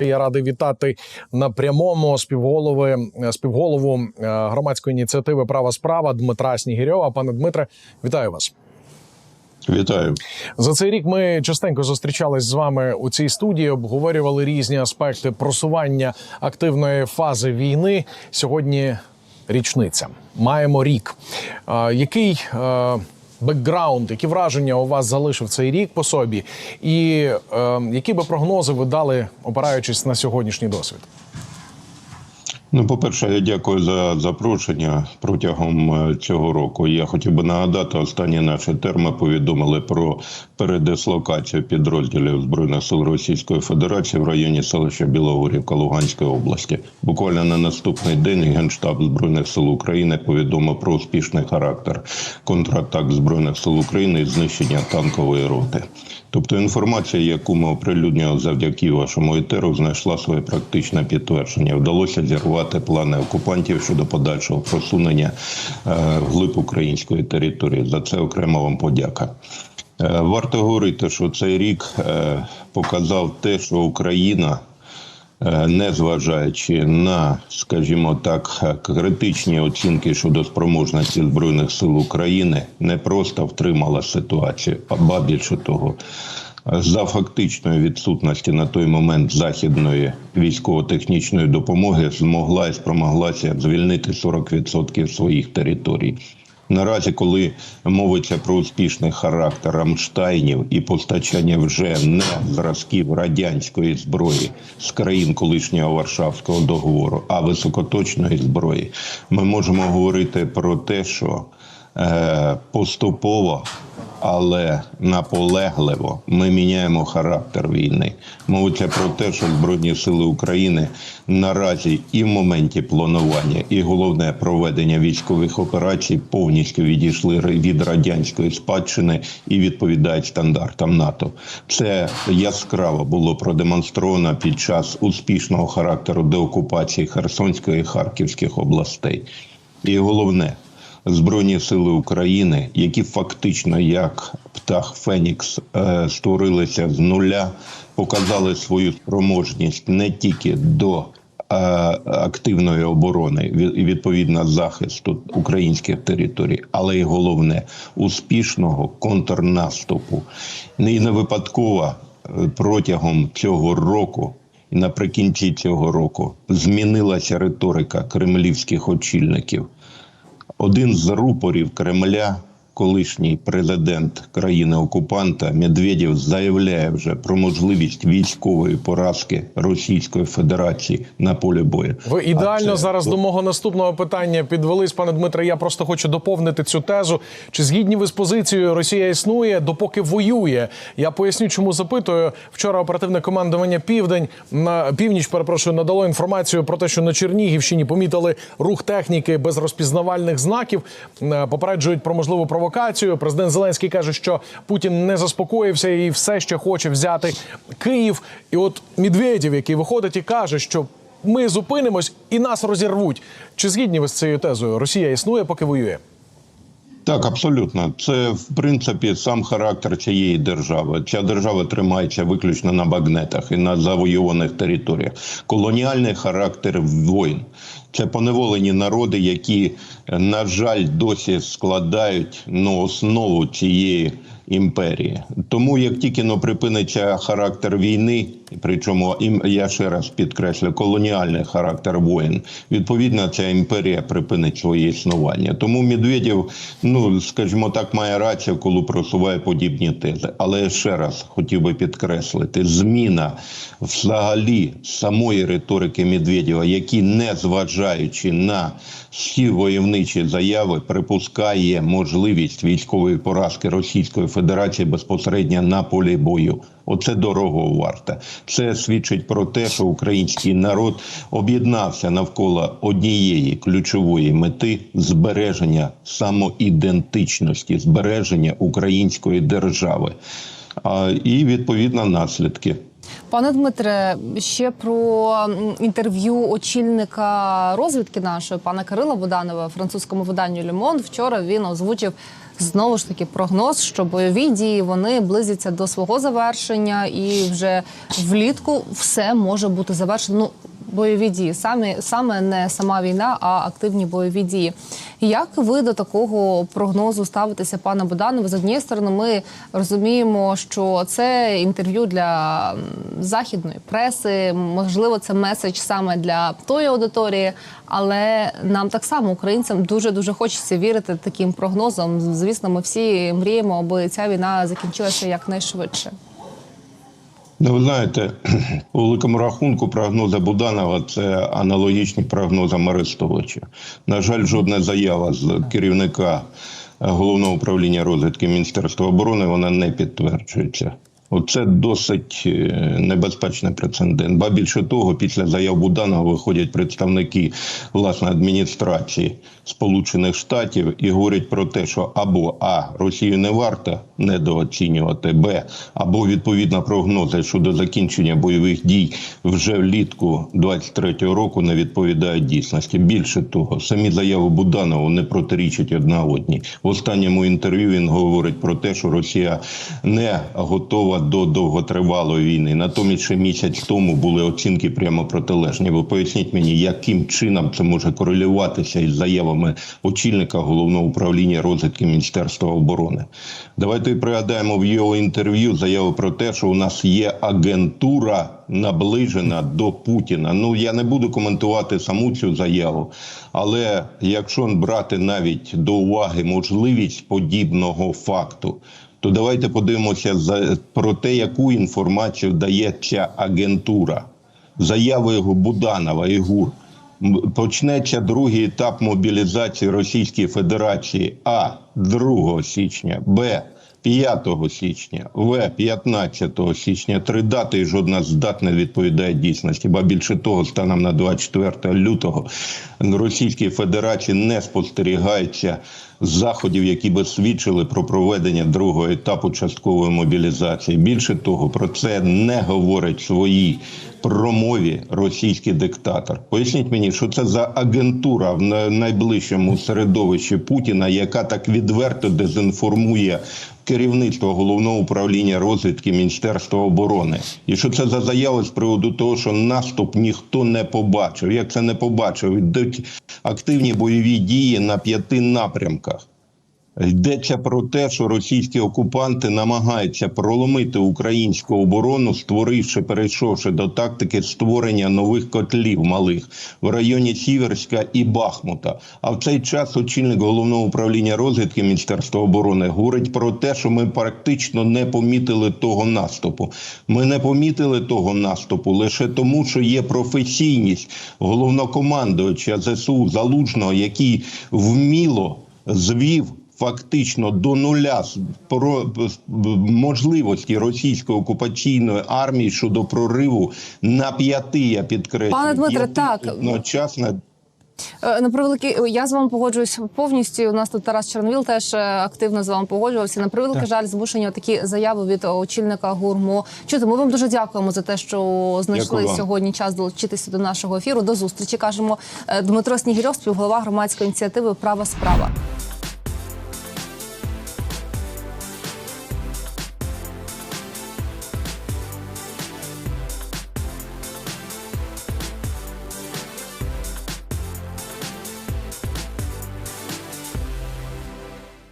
Я радий вітати на прямому співголови співголову е, громадської ініціативи Права справа Дмитра Снігірьова. Пане Дмитре, вітаю вас. Вітаю. За цей рік ми частенько зустрічались з вами у цій студії, обговорювали різні аспекти просування активної фази війни. Сьогодні річниця. Маємо рік. Який е, бекграунд, які враження у вас залишив цей рік по собі, і е, які би прогнози ви дали, опираючись на сьогоднішній досвід? Ну, по-перше, я дякую за запрошення протягом е, цього року. Я хотів би нагадати, останні наші терми повідомили про передислокацію підрозділів збройних сил Російської Федерації в районі селища Білогорівка Луганської області. Буквально на наступний день генштаб збройних сил України повідомив про успішний характер контратак збройних сил України і знищення танкової роти. Тобто інформація, яку ми оприлюднювали завдяки вашому етеру, знайшла своє практичне підтвердження. Вдалося зірвати плани окупантів щодо подальшого просунення е, вглиб української території. За це окремо вам подяка. Е, Варто говорити, що цей рік е, показав те, що Україна е, незважаючи на, скажімо так, критичні оцінки щодо спроможності збройних сил України, не просто втримала ситуацію, а ба більше того. За фактичної відсутності на той момент західної військово-технічної допомоги змогла і спромоглася звільнити 40% своїх територій. Наразі, коли мовиться про успішний характер Рамштайнів і постачання вже не зразків радянської зброї з країн колишнього Варшавського договору, а високоточної зброї, ми можемо говорити про те, що е, поступово, але наполегливо ми міняємо характер війни. Мовиться про те, що Збройні сили України наразі і в моменті планування, і головне проведення військових операцій повністю відійшли від радянської спадщини і відповідають стандартам НАТО. Це яскраво було продемонстровано під час успішного характеру деокупації Херсонської і Харківських областей. І головне. Збройні сили України, які фактично як птах Фенікс е, створилися з нуля, показали свою спроможність не тільки до е, активної оборони і відповідно захисту українських територій, але й головне успішного контрнаступу. І не випадково е, протягом цього року. І наприкінці цього року змінилася риторика кремлівських очільників. Один з рупорів Кремля, колишній президент країни-окупанта Медведєв, заявляє вже про можливість військової поразки Російської Федерації на полі бою. Ви ідеально це- зараз до мого наступного питання підвелись, пане Дмитре. Я просто хочу доповнити цю тезу. Чи згідні ви з позицією Росія існує допоки воює? Я поясню, чому запитую. Вчора оперативне командування Південь на північ, перепрошую, надало інформацію про те, що на Чернігівщині помітили рух техніки без розпізнавальних знаків. Е, Попереджують про можливу провокацію. Президент Зеленський каже, що Путін не заспокоївся і все ще хоче взяти Київ. І от Медведєв, який виходить і каже, що ми зупинимось і нас розірвуть. Чи згідні ви з цією тезою? Росія існує, поки воює? Так, абсолютно. Це в принципі сам характер цієї держави. Ця держава тримається виключно на багнетах і на завойованих територіях. Колоніальний характер воїн. Це поневолені народи, які, на жаль, досі складають ну, основу цієї імперії. Тому як тільки ну, припиниться характер війни, причому я ще раз підкреслю колоніальний характер воїн, відповідно, ця імперія припинить своє існування. Тому Медведєв, ну скажімо так, має рацію, коли просуває подібні тези. Але ще раз хотів би підкреслити: зміна взагалі самої риторики Медведєва, який, не зважаючи на всі войовничі заяви, припускає можливість військової поразки Російської Федерації безпосередньо на полі бою. Оце дорого варте. Це свідчить про те, що український народ об'єднався навколо однієї ключової мети збереження самоідентичності, збереження української держави. І відповідно наслідки. Пане Дмитре, ще про інтерв'ю очільника розвідки нашої пана Кирила Буданова французькому виданню Лемон. Вчора він озвучив знову ж таки прогноз, що бойові дії вони близяться до свого завершення, і вже влітку все може бути завершено. Ну, бойові дії, самі саме не сама війна, а активні бойові дії. Як ви до такого прогнозу ставитеся, пане Богданове? З однієї сторони, ми розуміємо, що це інтерв'ю для західної преси. Можливо, це меседж саме для тої аудиторії, але нам так само, українцям, дуже дуже хочеться вірити таким прогнозам. Звісно, ми всі мріємо, аби ця війна закінчилася якнайшвидше. Ну, ви знаєте, у великому рахунку прогнози Буданова це аналогічні прогнозам Арестовича. На жаль, жодна заява з керівника головного управління розвідки Міністерства оборони вона не підтверджується. Оце досить е, небезпечний прецедент. Ба більше того, після заяв Буданова виходять представники власне адміністрації Сполучених Штатів і говорять про те, що або а Росію не варто недооцінювати, б або відповідно прогнози щодо закінчення бойових дій вже влітку 23-го року не відповідають дійсності. Більше того, самі заяви Буданова не протирічать одна одній. В останньому інтерв'ю він говорить про те, що Росія не готова до довготривалої війни. Натомість ще місяць тому були оцінки прямо протилежні. Ви поясніть мені, яким чином це може корелюватися із заявами очільника головного управління розвідки Міністерства оборони. Давайте пригадаємо в його інтерв'ю заяву про те, що у нас є агентура наближена до Путіна. Ну я не буду коментувати саму цю заяву, але якщо брати навіть до уваги можливість подібного факту. То давайте подивимося за про те, яку інформацію дає ця агентура. Заяви Буданова і ГУР. Почнеться другий етап мобілізації Російської Федерації А 2 січня, Б 5 січня, В 15 січня. Три дати і жодна з дат не відповідає дійсності. Ба більше того, станом на 24 лютого Російській Федерації не спостерігається заходів, які би свідчили про проведення другого етапу часткової мобілізації. Більше того, про це не говорить в своїй промові російський диктатор. Поясніть мені, що це за агентура в найближчому середовищі Путіна, яка так відверто дезінформує керівництво головного управління розвідки Міністерства оборони, і що це за заява з приводу того, що наступ ніхто не побачив. Як це не побачив? Йдуть активні бойові дії на п'яти напрямках. Йдеться про те, що російські окупанти намагаються проломити українську оборону, створивши, перейшовши до тактики створення нових котлів малих в районі Сіверська і Бахмута. А в цей час очільник головного управління розвідки Міністерства оборони говорить про те, що ми практично не помітили того наступу. Ми не помітили того наступу лише тому, що є професійність головнокомандуюча ЗСУ Залужного, який вміло звів фактично до нуля про можливості російської окупаційної армії щодо прориву на п'яти, я підкреслюю, Пане Дмитре, так. одночасно Е, На превеликий, я з вами погоджуюсь повністю. У нас тут Тарас Чорновіл теж е, активно з вами погоджувався. На превеликий жаль, змушені такі заяви від очільника гурму. Чути, ми вам дуже дякуємо за те, що знайшли Дякую сьогодні час долучитися до нашого ефіру. До зустрічі кажемо Е, Дмитро Снігірьов, співголова громадської ініціативи Права справа.